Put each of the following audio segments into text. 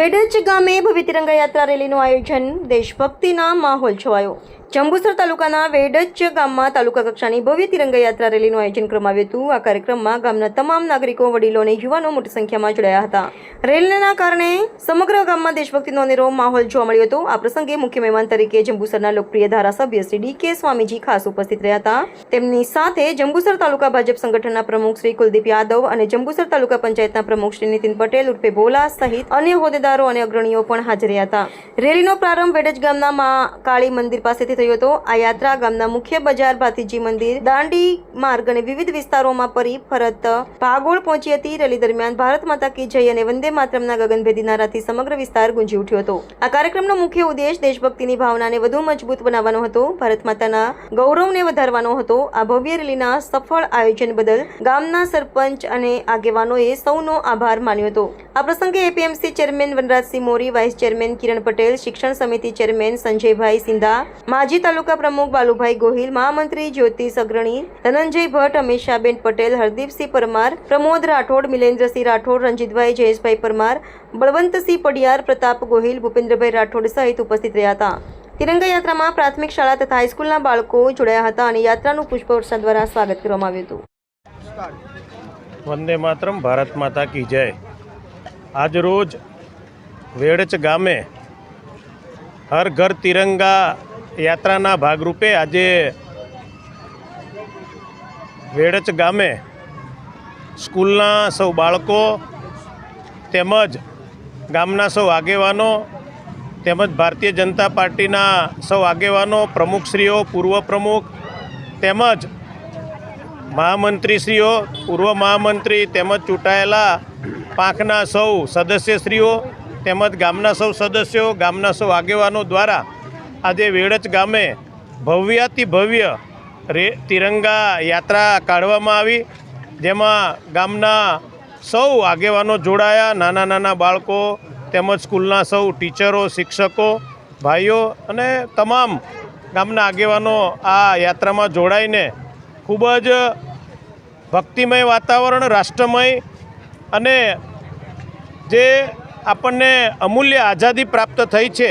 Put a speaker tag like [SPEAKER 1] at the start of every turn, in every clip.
[SPEAKER 1] વેડજ ગામે ભવ્ય તિરંગા યાત્રા રેલીનું આયોજન દેશભક્તિના માહોલ છવાયો. જંબુસર તાલુકાના વેડજ ગામમાં તાલુકા કક્ષાની ભવ્ય તિરંગા યાત્રા રેલીનું આયોજન કરવામાં આવ્યું હતું. આ કાર્યક્રમમાં ગામના તમામ નાગરિકો, વડીલો અને યુવાનો મોટી સંખ્યામાં જોડાયા હતા. રેલીના કારણે સમગ્ર ગામમાં દેશભક્તિનો અનેરો માહોલ જોવા મળ્યો હતો. આ પ્રસંગે મુખ્ય મહેમાન તરીકે જંબુસરના લોકપ્રિય ધારાસભ્ય શ્રી ડી કે સ્વામીજી ખાસ ઉપસ્થિત રહ્યા હતા. તેમની સાથે જંબુસર તાલુકા ભાજપ સંગઠનના પ્રમુખ શ્રી કુલદીપ યાદવ અને જંબુસર તાલુકા પંચાયતના પ્રમુખ શ્રી નીતિન પટેલ, ઉર્ફે ભોલા સહિત અન્ય હોદ્દેદારો અને અગ્રણીઓ પણ હાજર રહ્યા હતા. રેલીનો પ્રારંભ વેડજ ગામના મા કાળી મંદિર પાસેથી થયો હતો. આ યાત્રા ગામના મુખ્ય બજાર ભાતીજી મંદિર, દાંડી માર્ગ અને વિવિધ વિસ્તારોમાં પરી ફરત ભાગોળ પહોંચી હતી. રેલી દરમિયાન ભારત માતા કી જય અને વંદે માતરમના ગગનભેદી નારાથી સમગ્ર વિસ્તાર ગુંજી ઉઠ્યો હતો. આ કાર્યક્રમનો મુખ્ય ઉદ્દેશ દેશભક્તિની ભાવનાને વધુ મજબૂત બનાવવાનો હતો. ભારત માતાના ગૌરવને વધારવાનો હતો. આ ભવ્ય રેલીના સફળ આયોજન બદલ ગામના સરપંચ અને આગેવાનોએ સૌનો આભાર માન્યો હતો. આ પ્રસંગે APMC chairman Vanrajsinh Mori, vice chairman Kiran Patel, શિક્ષણ સમિતિ ચેરમેન સંજયભાઈ સિંધા, માજી તાલુકા પ્રમુખ બાલુભાઈ ગોહિલ, મહામંત્રી જ્યોતિષ અગ્રણી ધનંજય ભટ્ટ, અમીષાબેન પટેલ, હરદીપસિંહ પરમાર, પ્રમોદ રાઠોડ, મિલેન્દ્રસિંહ રાઠોડ, રંજીતભાઈ જયેશભાઈ પરમાર, બળવંતસિંહ પડિયાર, પ્રતાપ ગોહિલ, ભૂપેન્દ્રભાઈ રાઠોડ સહિત ઉપસ્થિત રહ્યા હતા. તિરંગા યાત્રામાં પ્રાથમિક શાળા તથા હાઈસ્કૂલના બાળકો જોડાયા હતા અને યાત્રાનું પુષ્પવર્ષા દ્વારા સ્વાગત કરવામાં આવ્યું હતું.
[SPEAKER 2] વંદે માતરમ, ભારત માતા કી જય. આજ રોજ વેડચ ગામે હર ઘર તિરંગા યાત્રાના ભાગરૂપે આજે વેડચ ગામે સ્કૂલના સૌ બાળકો તેમજ ગામના સૌ આગેવાનો તેમજ ભારતીય જનતા પાર્ટીના સૌ આગેવાનો, પ્રમુખશ્રીઓ, પૂર્વ પ્રમુખ તેમજ મહામંત્રીશ્રીઓ, પૂર્વ મહામંત્રી તેમજ ચૂંટાયેલા પાંખના સૌ સદસ્યશ્રીઓ તેમજ ગામના સૌ સદસ્યો, ગામના સૌ આગેવાનો દ્વારા આજે વેડચ ગામે ભવ્યાતિ ભવ્ય રે તિરંગા યાત્રા કાઢવામાં આવી, જેમાં ગામના સૌ આગેવાનો જોડાયા, નાના નાના બાળકો તેમજ સ્કૂલના સૌ ટીચરો, શિક્ષકો, ભાઈઓ અને તમામ ગામના આગેવાનો આ યાત્રામાં જોડાઈને ખૂબ જ ભક્તિમય વાતાવરણ, રાષ્ટ્રમય અને જે આપણને અમૂલ્ય આઝાદી પ્રાપ્ત થઈ છે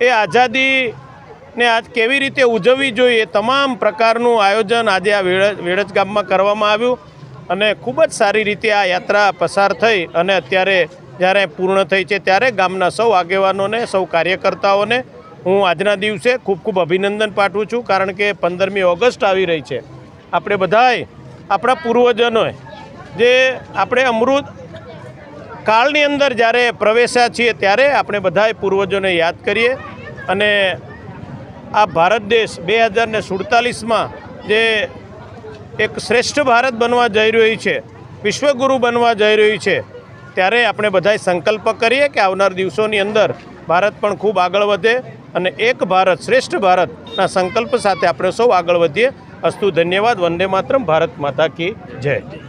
[SPEAKER 2] એ આઝાદીને આજ કેવી રીતે ઉજવવી જોઈએ તમામ પ્રકારનું આયોજન આજે આ વેળજ ગામમાં કરવામાં આવ્યું અને ખૂબ જ સારી રીતે આ યાત્રા પસાર થઈ અને અત્યારે જ્યારે પૂર્ણ થઈ છે ત્યારે ગામના સૌ આગેવાનોને, સૌ કાર્યકર્તાઓને હું આજના દિવસે ખૂબ ખૂબ અભિનંદન પાઠવું છું કારણ કે પંદરમી ઓગસ્ટ આવી રહી છે. આપણે બધાય, આપણા પૂર્વજનોએ જે આપણે અમૃત કાળની અંદર જ્યારે પ્રવેશ્યા છીએ ત્યારે આપણે બધાય પૂર્વજોને યાદ કરીએ અને આ ભારત દેશ બે હજારને સુડતાલીસમાં જે એક શ્રેષ્ઠ ભારત બનવા જઈ રહ્યું છે, વિશ્વગુરુ બનવા જઈ રહ્યું છે, ત્યારે આપણે બધાય સંકલ્પ કરીએ કે આવનાર દિવસોની અંદર ભારત પણ ખૂબ આગળ વધે અને એક ભારત, શ્રેષ્ઠ ભારતના સંકલ્પ સાથે આપણે સૌ આગળ વધીએ. અસ્તુ ધન્યવાદ, વંદે માતરમ, ભારત માતા કી જય.